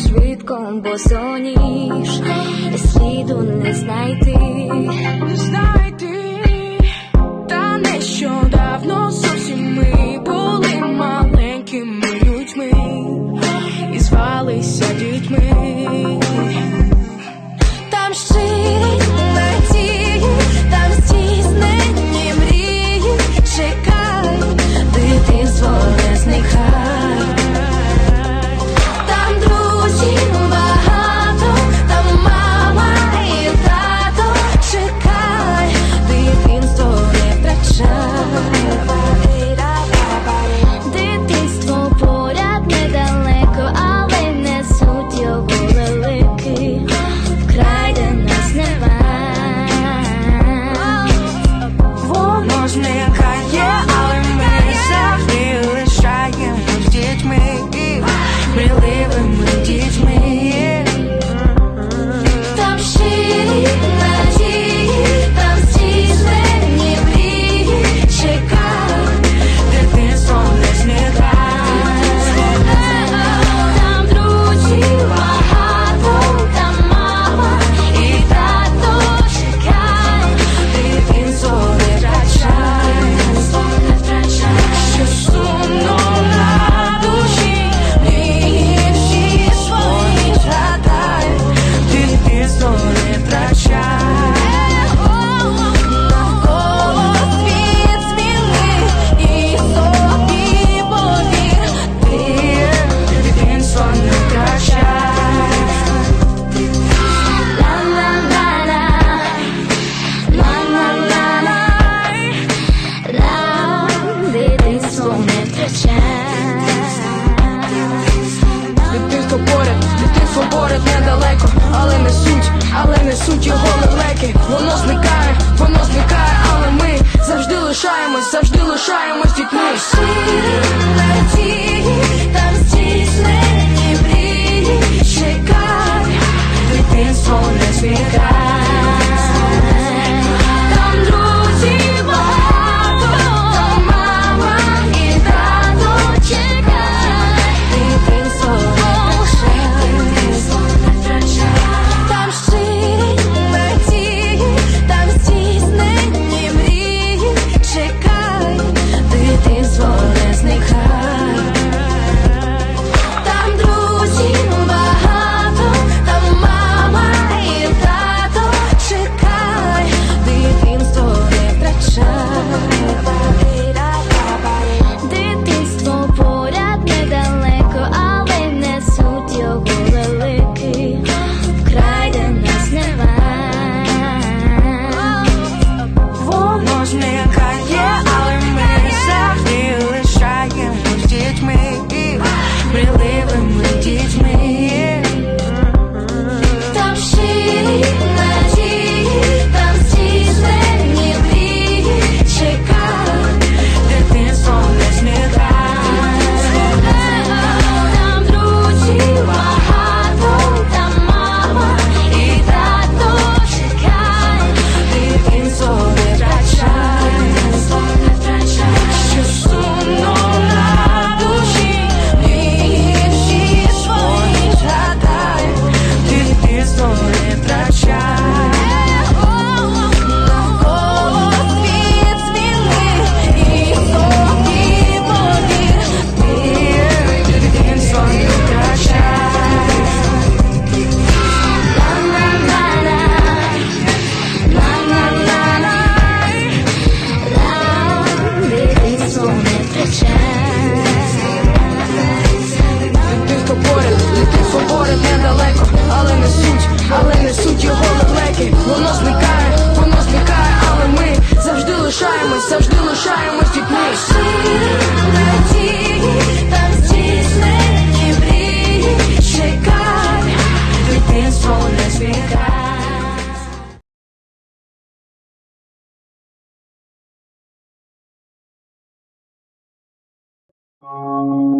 швидко, бо соніж сліду не знайти. але несуть його лелеки. Воно зникає, воно зникає, але ми завжди лишаємось, завжди лишаємось дітьми. Чекай, дитинство не зникає Música